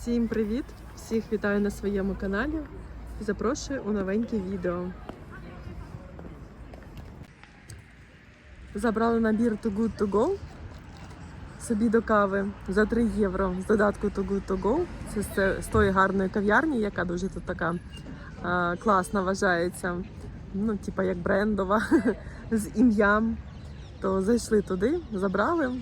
Всім привіт! Всіх вітаю на своєму каналі і запрошую у новеньке відео. Забрали набір Too Good To Go собі до кави за 3 євро з додатку Too Good To Go. Це з, тої гарної кав'ярні, яка дуже тут така а, класна вважається. Ну, типа як брендова з ім'ям. То зайшли туди, забрали.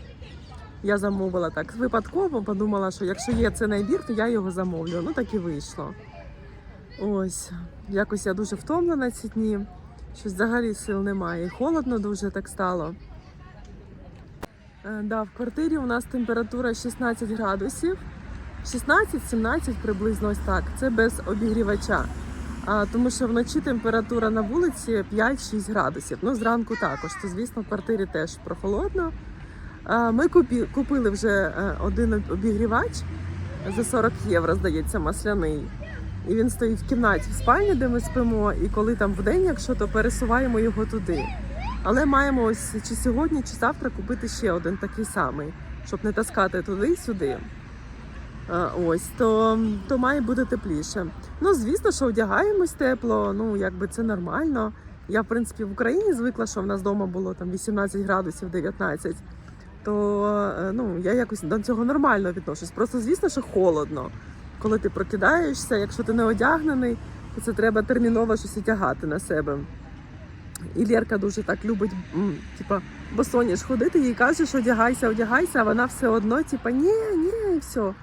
Я замовила так випадково, подумала, що якщо є цей набір, то я його замовлю. Ну так і вийшло. Ось, якось я дуже втомлена ці дні. Щось взагалі сил немає. І холодно дуже так стало. Е, да, в квартирі у нас температура 16 градусів. 16-17 приблизно ось так. Це без обігрівача. А, тому що вночі температура на вулиці 5-6 градусів. Ну, зранку також. То, звісно, в квартирі теж прохолодно. Ми купили вже е, один обігрівач за 40 євро, здається, масляний. І він стоїть в кімнаті в спальні, де ми спимо. І коли там вдень, якщо то пересуваємо його туди. Але маємо ось чи сьогодні, чи завтра купити ще один такий самий, щоб не таскати туди і сюди. Ось, то, то має бути тепліше. Ну, звісно, що одягаємось тепло, ну якби це нормально. Я, в принципі, в Україні звикла, що в нас вдома було там 18 градусів, 19 то е, ну, я якось до цього нормально відношусь. Просто звісно, що холодно. Коли ти прокидаєшся, якщо ти не одягнений, то це треба терміново щось одягати на себе. І Лєрка дуже так любить, типа, босоніж ходити, їй каже, що одягайся, одягайся, а вона все одно, типа, ні, ні, і все.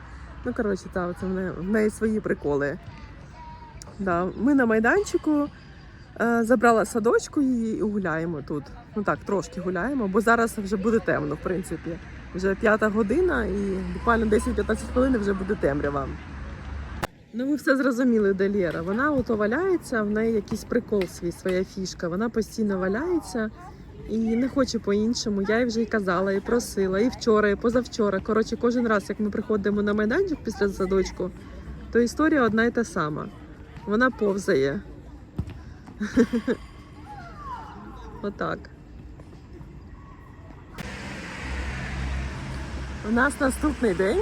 Ну, коротше, так, це в неї, в неї свої приколи. Да, ми на майданчику. Е, Забрала садочку і гуляємо тут. Ну так, трошки гуляємо, бо зараз вже буде темно, в принципі. Вже п'ята година і буквально 10-15 хвилин вже буде темрява. Ну, ви все зрозуміли, де. Вона ото валяється, в неї якийсь прикол свій, своя фішка. Вона постійно валяється і не хоче по-іншому. Я їй вже і казала, і просила, і вчора, і позавчора. Коротше, кожен раз, як ми приходимо на майданчик після садочку, то історія одна і та сама. Вона повзає. Отак. У нас наступний день.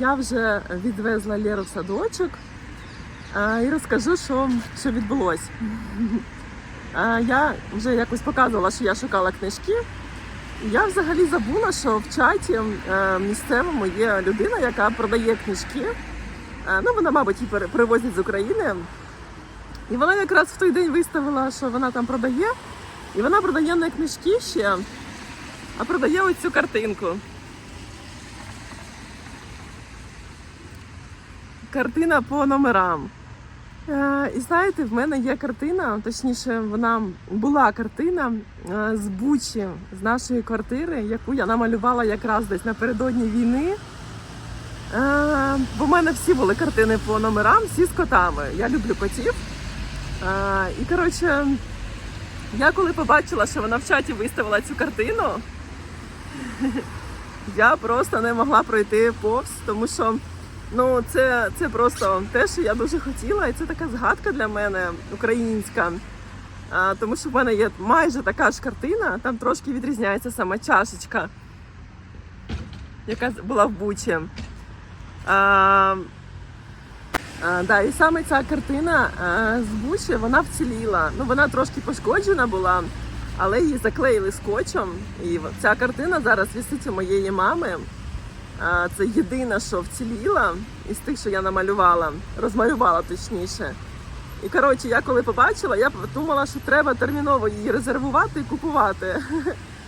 Я вже відвезла Леру в садочок і розкажу, що, що відбулося. Я вже якось показувала, що я шукала книжки. Я взагалі забула, що в чаті е, місцевому є людина, яка продає книжки. Ну, вона, мабуть, її пере- привозять з України. І вона якраз в той день виставила, що вона там продає. І вона продає не книжки ще, а продає ось цю картинку. Картина по номерам. Е, і знаєте, в мене є картина, точніше, вона була картина е, з Бучі, з нашої квартири, яку я намалювала якраз десь напередодні війни. Е, бо в мене всі були картини по номерам, всі з котами. Я люблю котів. А, і коротше, я коли побачила, що вона в чаті виставила цю картину, я просто не могла пройти повз, тому що ну, це, це просто те, що я дуже хотіла, і це така згадка для мене українська. А, тому що в мене є майже така ж картина, там трошки відрізняється саме чашечка, яка була в Бучі. А, да, і саме ця картина з Бучі, вона вціліла. Ну, вона трошки пошкоджена була, але її заклеїли скотчем. І ця картина зараз висить у моєї мами. Це єдина, що вціліла із тих, що я намалювала, розмалювала точніше. І коротше, я коли побачила, я думала, що треба терміново її резервувати і купувати.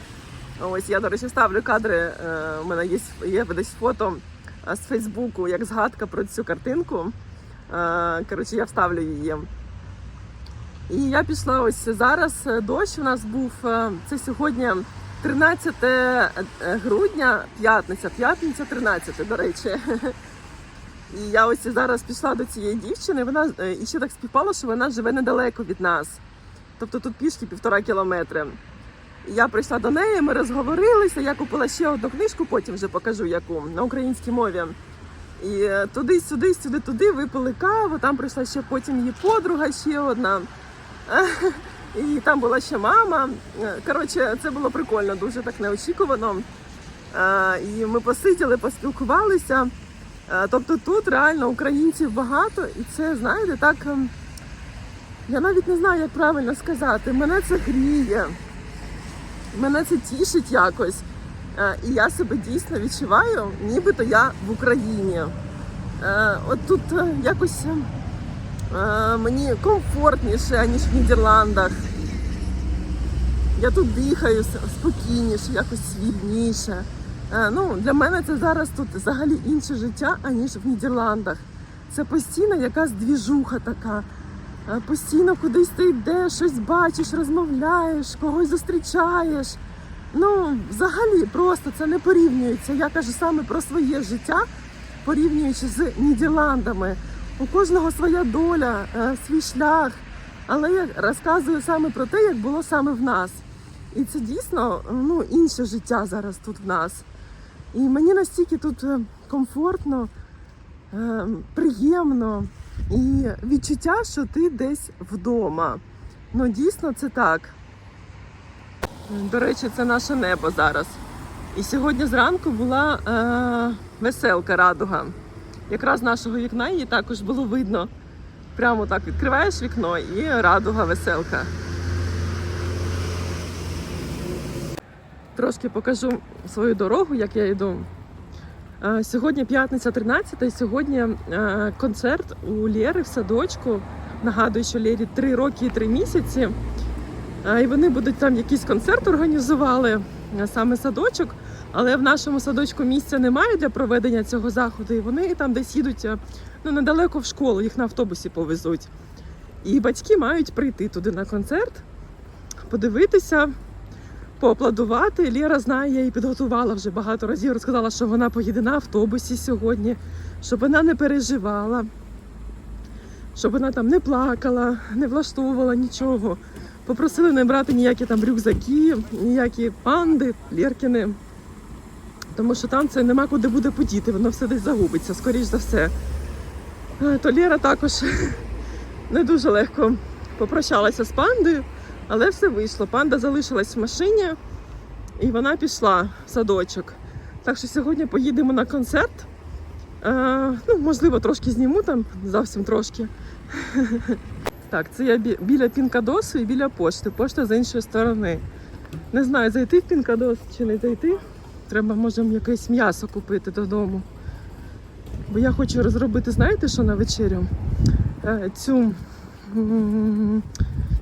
Ось я, до речі, ставлю кадри. е, У мене є, є десь фото з Фейсбуку, як згадка про цю картинку. Е, Коротше, я вставлю її. І я пішла ось зараз. е, Дощ у нас був. е, Це сьогодні 13 грудня, п'ятниця, п'ятниця 13, до речі. І я ось зараз пішла до цієї дівчини. Вона е, і ще так співпало, що вона живе недалеко від нас. Тобто тут пішки півтора кілометри. І Я прийшла до неї, ми розговорилися. Я купила ще одну книжку, потім вже покажу яку на українській мові. І е, туди, сюди, туди випили каву. Там прийшла ще потім її подруга, ще одна. І там була ще мама. Е, Коротше, це було прикольно, дуже так неочікувано. Е, І ми посиділи, поспілкувалися. Тобто тут реально українців багато, і це, знаєте, так. ем, Я навіть не знаю, як правильно сказати. Мене це гріє, мене це тішить якось. Е, І я себе дійсно відчуваю, нібито я в Україні. Е, От тут е, якось мені комфортніше, ніж в Нідерландах. Я тут дихаю спокійніше, якось вільніше. Ну, для мене це зараз тут взагалі інше життя, аніж в Нідерландах. Це постійно якась двіжуха така. Постійно кудись ти йдеш, щось бачиш, розмовляєш, когось зустрічаєш. Ну, взагалі, просто це не порівнюється. Я кажу саме про своє життя, порівнюючи з Нідерландами. У кожного своя доля, е, свій шлях. Але я розказую саме про те, як було саме в нас. І це дійсно ну, інше життя зараз тут в нас. І мені настільки тут е, комфортно, е, приємно і відчуття, що ти десь вдома. Ну, дійсно, це так. До речі, це наше небо зараз. І сьогодні зранку була е, веселка радуга. Якраз нашого вікна її також було видно. Прямо так відкриваєш вікно і радуга веселка. Трошки покажу свою дорогу, як я йду. Е, Сьогодні п'ятниця 13 і сьогодні е, концерт у Лєри в садочку. Нагадую, що Лєрі 3 роки і 3 місяці. І вони будуть там якийсь концерт організували, саме садочок. Але в нашому садочку місця немає для проведення цього заходу. І вони там десь їдуть ну, недалеко в школу, їх на автобусі повезуть. І батьки мають прийти туди на концерт, подивитися, поаплодувати. Лєра знає, я її підготувала вже багато разів. Розказала, що вона поїде на автобусі сьогодні, щоб вона не переживала, щоб вона там не плакала, не влаштовувала нічого. Попросили не брати ніякі там рюкзаки, ніякі панди, лєркіни. Тому що там це нема куди буде подіти, воно все десь загубиться, скоріш за все. Е, То Лєра також не дуже легко попрощалася з пандою, але все вийшло. Панда залишилась в машині і вона пішла в садочок. Так що сьогодні поїдемо на концерт. Е, ну, можливо, трошки зніму там, зовсім трошки. Так, це я біля пінкадосу і біля пошти. Пошта з іншої сторони. Не знаю, зайти в пінкадос чи не зайти. Треба, може, якесь м'ясо купити додому. Бо я хочу розробити, знаєте, що на вечерю? Е, Цю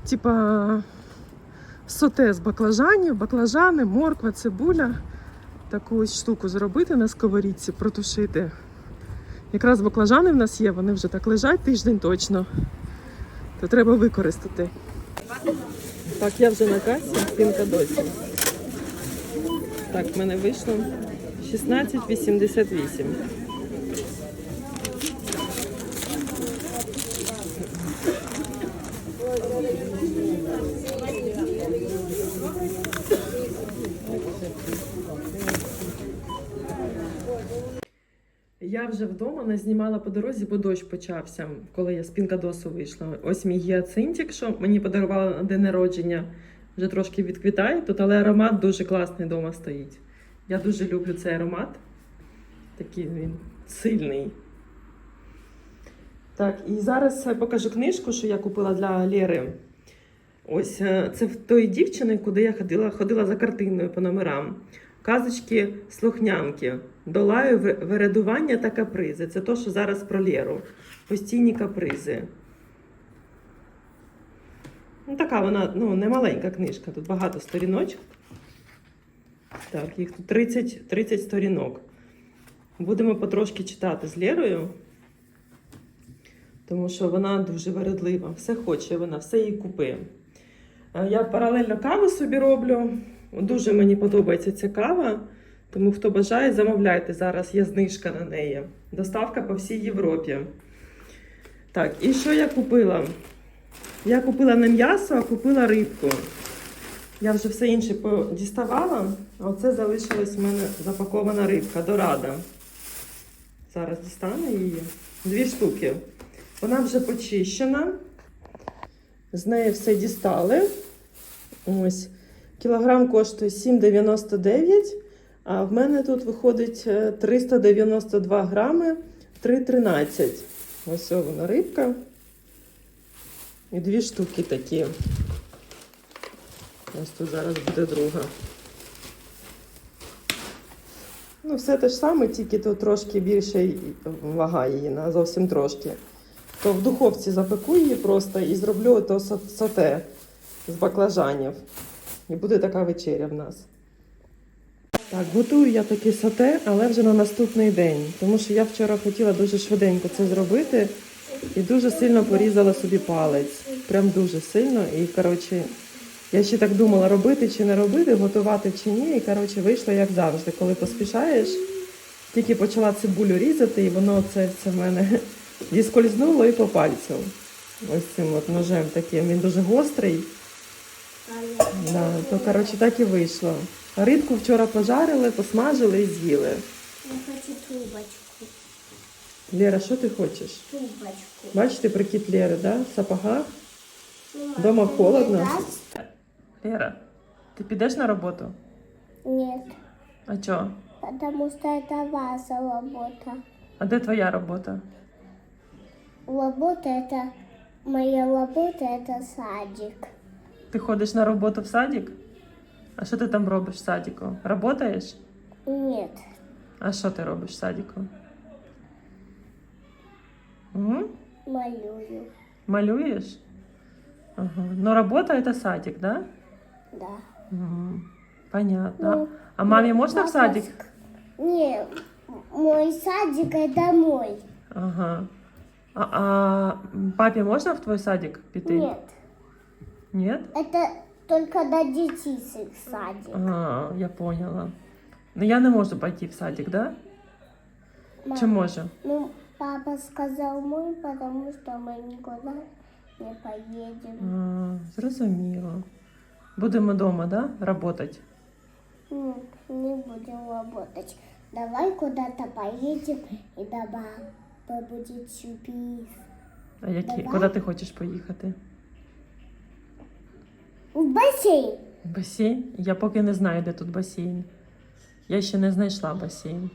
типа соте з баклажанів, баклажани, морква, цибуля. Таку ось штуку зробити на сковорідці, протушити. Якраз баклажани в нас є, вони вже так лежать тиждень точно. То треба використати. Так, я вже на касі, пінка досі. Так, в мене вийшло 16,88. Я вже вдома не знімала по дорозі, бо дощ почався, коли я з пінкадосу вийшла. Ось мій гіацинтик, що мені подарували на день народження. Вже трошки відквітає тут, але аромат дуже класний вдома стоїть. Я дуже люблю цей аромат. Такий він сильний. Так, і зараз покажу книжку, що я купила для Лєри. Ось е, це в тої дівчини, куди я ходила, ходила за картиною по номерам. Казочки слухнянки. Долаю вередування та капризи. Це то, що зараз про Лєру. Постійні капризи. Ну, така вона ну, не маленька книжка, тут багато сторіночок. Так, їх тут 30, 30 сторінок. Будемо потрошки читати з Лєрою, тому що вона дуже вередлива. Все хоче вона, все їй купи. Е, Я паралельно каву собі роблю. Дуже мені подобається ця кава. Тому хто бажає, замовляйте. Зараз є знижка на неї. Доставка по всій Європі. Так, і що я купила? Я купила не м'ясо, а купила рибку. Я вже все інше діставала, а оце залишилась в мене запакована рибка дорада. Зараз дістану її. Дві штуки. Вона вже почищена. З неї все дістали. Ось. Кілограм коштує 7,99, а в мене тут виходить е, 392 грами 3,13. Ось вона рибка. І дві штуки такі. Ось тут зараз буде друга. Ну, все те ж саме, тільки то трошки більше вага її, на зовсім трошки. То в духовці запеку її просто і зроблю то са- сате з баклажанів. І буде така вечеря в нас. Так, готую я таке сате, але вже на наступний день. Тому що я вчора хотіла дуже швиденько це зробити і дуже сильно порізала собі палець. Прям дуже сильно. І коротше, я ще так думала, робити чи не робити, готувати чи ні. І коротше, вийшло як завжди, коли поспішаєш. Тільки почала цибулю різати, і воно це в мене зіскользнуло і по пальцю. Ось цим от ножем таким. Він дуже гострий. Да, то коротше так і вийшло. Рибку вчора пожарили, посмажили і з'їли. Я хочу трубочку. Лера, що ти хочеш? Трубочку. Бачите, прикид Лери, да? в сапогах. Мама, Дома ты холодно? мне даст? Лера, ти підеш на роботу? Нет, А чо? потому что это ваша работа. А де твоя робота? Работа это... Моя работа это садик. Ти ходиш на роботу в садик? А що ти там робиш в садику? Работаєш? Нет, А що ти робиш в садику? Угу. малюю. Малюєш? Ага. Ну, робота це садик, да? Да. Угу. Понятно. Ну, а мамі можна в Папа садик? ск- Не, мой садик это мой. Ага. А, а папі можна в твій садик піти? Нет, Нет? это только до детей садик. А, я поняла. Ну я не можу пойти в садик, да? Чи Мам, можу? Ну, папа сказал мой, потому что мы никуда не поедем. А, зрозуміло. Будемо вдома, да? Работать. Нет, не будем работать. Давай куда-то поедем, и до папы будет сюрприз. А які? Давай. Куди ти хочеш поїхати? В бассейн. Басейн? Я поки не знаю, де тут басейн. Я ще не знайшла басейн.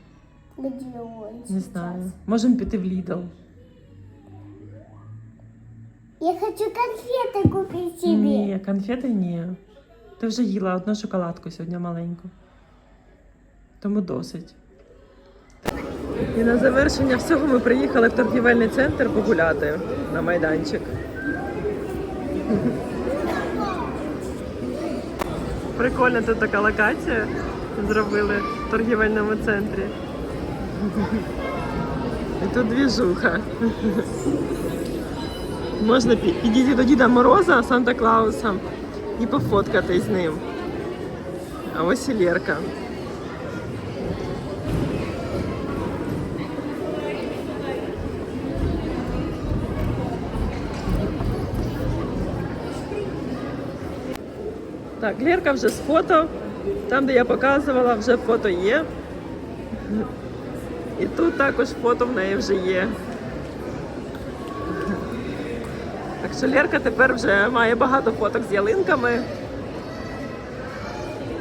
Где он Не сейчас? знаю. Можемо піти в Lidl. Я хочу конфеты купить себе. Ні, конфети ні. Ти вже їла одну шоколадку сьогодні маленьку. Тому досить. І на завершення всього ми приїхали в торгівельний центр погуляти на майданчик. Прикольна тут така локація. Зробили в торгівельному центрі. І тут двіжуха. Можна підійти до Діда Мороза Санта Клауса і пофоткатись з ним. А ось і Лєрка. Так, Лерка вже з фото. Там, де я показувала, вже фото є. І тут також фото в неї вже є. Так що Лерка тепер вже має багато фоток з ялинками.